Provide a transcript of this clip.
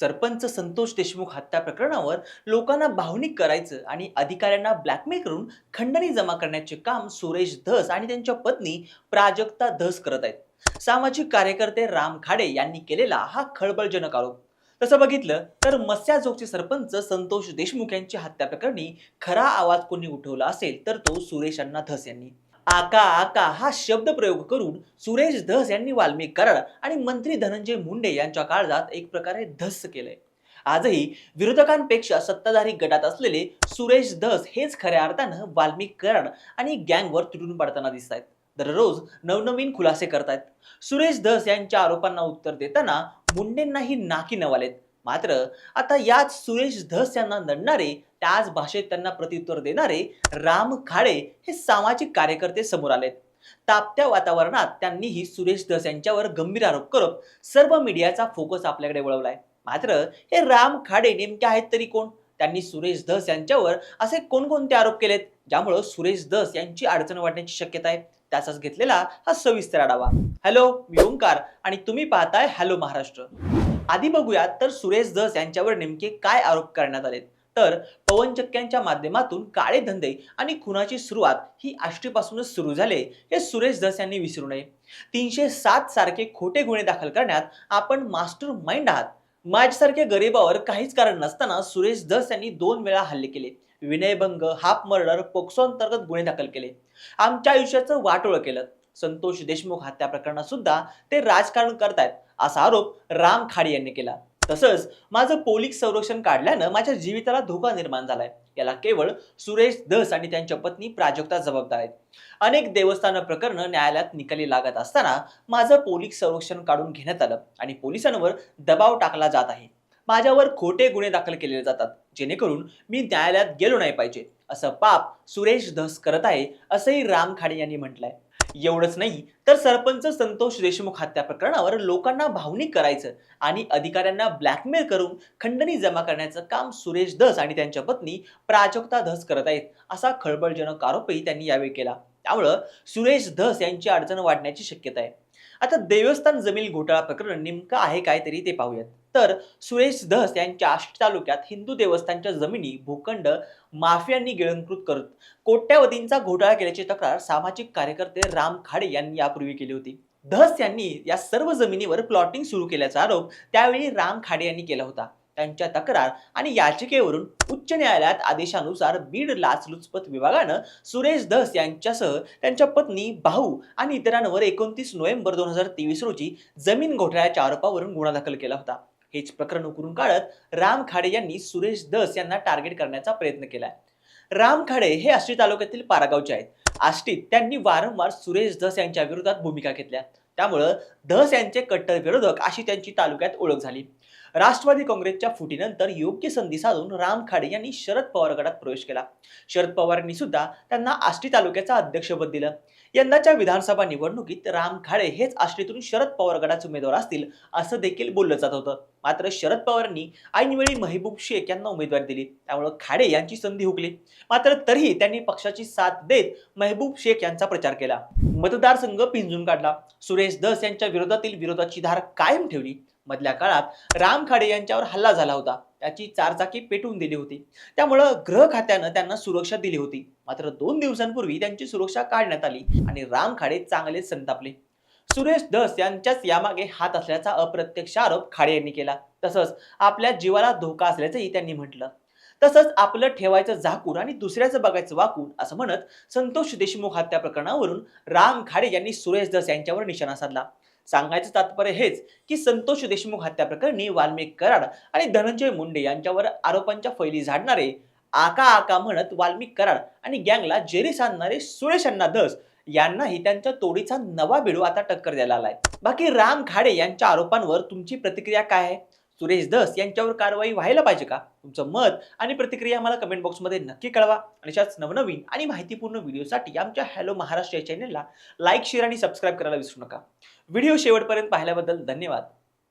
सरपंच संतोष देशमुख हत्या प्रकरणावर लोकांना भावनिक करायचं आणि अधिकाऱ्यांना ब्लॅकमेल करून खंडणी जमा करण्याचे काम सुरेश धस आणि त्यांच्या पत्नी प्राजक्ता धस करत आहेत. सामाजिक कार्यकर्ते राम खाडे यांनी केलेला हा खळबळजनक आरोप. तसं बघितलं तर मस्याजोगचे सरपंच संतोष देशमुख यांची हत्या प्रकरणी खरा आवाज कोणी उठवला असेल तर तो सुरेशांना धस यांनी. आका आका हा शब्द प्रयोग करून सुरेश धस यांनी वाल्मिक कराड आणि मंत्री धनंजय मुंडे यांच्या काळजात एक प्रकारे धस केलंय. आजही विरोधकांपेक्षा सत्ताधारी गटात असलेले सुरेश धस हेच खऱ्या अर्थानं वाल्मिक कराड आणि गँगवर तुटून पडताना दिसत आहेत दररोज नवनवीन खुलासे करतायत. सुरेश धस यांच्या आरोपांना उत्तर देताना मुंडेंनाही नाकी नवालेत. मात्र आता याच सुरेश धस यांना नडणारे त्याच भाषेत त्यांना प्रत्युत्तर देणारे राम खाडे हे सामाजिक कार्यकर्ते समोर आलेत. तापत्या वातावरणात त्यांनीही सुरेश धस यांच्यावर गंभीर आरोप करत सर्व मीडियाचा फोकस आपल्याकडे वळवलाय. मात्र हे राम खाडे नेमके आहेत तरी कोण? त्यांनी सुरेश धस यांच्यावर असे कोणकोणते आरोप केलेत ज्यामुळं सुरेश धस यांची अडचण वाढण्याची शक्यता आहे? त्याचाच घेतलेला हा सविस्तर आढावा. हॅलो मी ओंकार आणि तुम्ही पाहताय हॅलो महाराष्ट्र. आधी बघूयात तर सुरेश धस यांच्यावर नेमके काय आरोप करण्यात आलेत. तर पवनचक्क्यांच्या माध्यमातून काळे धंदे आणि खुनाची सुरुवात ही आष्टीपासूनच सुरू झाले हे सुरेश धस यांनी विसरू नये. तीनशे सात सारखे खोटे गुन्हे दाखल करण्यात आपण मास्टर माइंड आहात. माझ्यासारख्या गरीबावर काहीच कारण नसताना सुरेश धस यांनी दोन वेळा हल्ले केले. विनयभंग हाफ मर्डर पोक्सो अंतर्गत गुन्हे दाखल केले. आमच्या आयुष्याचं वाटोळ केलं. संतोष देशमुख हत्या प्रकरणात सुद्धा ते राजकारण करतायत असा आरोप राम खाडे यांनी केला. तसंच माझं पोलीस संरक्षण काढल्यानं माझ्या जीविताला धोका निर्माण झालाय. याला केवळ सुरेश धस आणि त्यांच्या पत्नी प्राजक्ता जबाबदार आहेत. अनेक देवस्थान प्रकरणं न्यायालयात निकाली लागत असताना माझं पोलीस संरक्षण काढून घेण्यात आलं आणि पोलिसांवर दबाव टाकला जात आहे. माझ्यावर खोटे गुन्हे दाखल केले जातात जेणेकरून मी न्यायालयात गेलो नाही पाहिजे असं पाप सुरेश धस करत आहे असंही राम खाडे यांनी म्हटलंय. एवढंच नाही तर सरपंच संतोष देशमुख हत्या प्रकरणावर लोकांना भावनिक करायचं आणि अधिकाऱ्यांना ब्लॅकमेल करून खंडणी जमा करण्याचं काम सुरेश धस आणि त्यांच्या पत्नी प्राजक्ता धस करत आहेत असा खळबळजनक आरोपही त्यांनी यावेळी केला. त्यामुळं सुरेश धस यांची अडचण वाढण्याची शक्यता आहे. आता देवस्थान जमीन घोटाळा प्रकरण नेमकं आहे काय तरी ते पाहूयात. तर सुरेश धस यांच्या आष्टी तालुक्यात हिंदू देवस्थानच्या जमिनी भूखंड माफियांनी गिळंकृत करत कोट्यावधींचा घोटाळा केल्याची तक्रार सामाजिक कार्यकर्ते राम खाडे यांनी यापूर्वी केली होती. धस यांनी या सर्व जमिनीवर प्लॉटिंग सुरू केल्याचा आरोप त्यावेळी राम खाडे यांनी केला होता. त्यांच्या तक्रार आणि याचिकेवरून उच्च न्यायालयात आदेशानुसार बीड लाचलुचपत विभागानं सुरेश धस यांच्यासह त्यांच्या पत्नी भाऊ आणि इतरांवर एकोणतीस नोव्हेंबर दोन हजार तेवीस रोजी जमीन घोटाळ्याच्या आरोपावरून गुन्हा दाखल केला होता. हेच प्रकरण उकरून काढत राम खाडे यांनी सुरेश दस यांना टार्गेट करण्याचा प्रयत्न केलाय. राम खाडे हे आष्टी तालुक्यातील पारागावचे आहेत. आष्टीत त्यांनी वारंवार सुरेश धस यांच्या विरोधात भूमिका घेतल्या. त्यामुळं धस यांचे कट्टर विरोधक अशी त्यांची तालुक्यात ओळख झाली. राष्ट्रवादी काँग्रेसच्या फुटीनंतर योग्य संधी साधून राम खाडे यांनी शरद पवार गटात प्रवेश केला. शरद पवारांनी सुद्धा त्यांना आष्टी तालुक्याचं अध्यक्षपद दिलं. यंदाच्या विधानसभा निवडणुकीत राम खाडे हेच आष्टीतून शरद पवार गटाचे उमेदवार असतील असं देखील बोललं जात होतं. मात्र शरद पवारांनी ऐनवेळी महबूब शेख यांना उमेदवारी दिली. त्यामुळे खाडे यांची संधी हुकली. मात्र तरीही त्यांनी पक्षाची साथ देत महबूब शेख यांचा प्रचार केला. मतदारसंघ पिंजून काढला. सुरेश धस यांच्या विरोधातील विरोधाची धार कायम ठेवली. मधल्या काळात राम खाडे यांच्यावर हल्ला झाला होता. त्याची चारचाकी पेटवून दिली होती. त्यामुळं गृह खात्यानं त्यांना सुरक्षा दिली होती. मात्र दोन दिवसांपूर्वी त्यांची सुरक्षा काढण्यात आली आणि राम खाडे चांगले संतापले. सुरेश दस यांच्याच यामागे हात असल्याचा अप्रत्यक्ष आरोप खाडे यांनी केला. तसंच आपल्या जीवाला धोका असल्याचंही त्यांनी म्हटलं. तसंच आपलं ठेवायचं झाकून आणि दुसऱ्याचं बघायचं वाकून असं म्हणत संतोष देशमुख हत्या प्रकरणावरून राम खाडे यांनी सुरेश दस यांच्यावर निशाणा साधला. सांगायचं तात्पर्य हेच की संतोष देशमुख हत्या प्रकरणी वाल्मिक कराड आणि धनंजय मुंडे यांच्यावर आरोपांच्या फैली झाडणारे आका आका म्हणत वाल्मिक कराड आणि गँगला जेरी सांधणारे सुरेश अण्णा धस यांनाही त्यांच्या तोडीचा नवा बिडू आता टक्कर द्यायला आलाय. बाकी राम खाडे यांच्या आरोपांवर तुमची प्रतिक्रिया काय आहे? सुरेश दस यांच्यावर कारवाई व्हायला पाहिजे का? तुमचं मत आणि प्रतिक्रिया मला कमेंट बॉक्समध्ये नक्की कळवा. आणि अशाच नवनवीन आणि माहितीपूर्ण व्हिडिओसाठी आमच्या हॅलो महाराष्ट्र या चॅनलला लाईक शेअर आणि सबस्क्राईब करायला विसरू नका. व्हिडिओ शेवटपर्यंत पाहिल्याबद्दल धन्यवाद.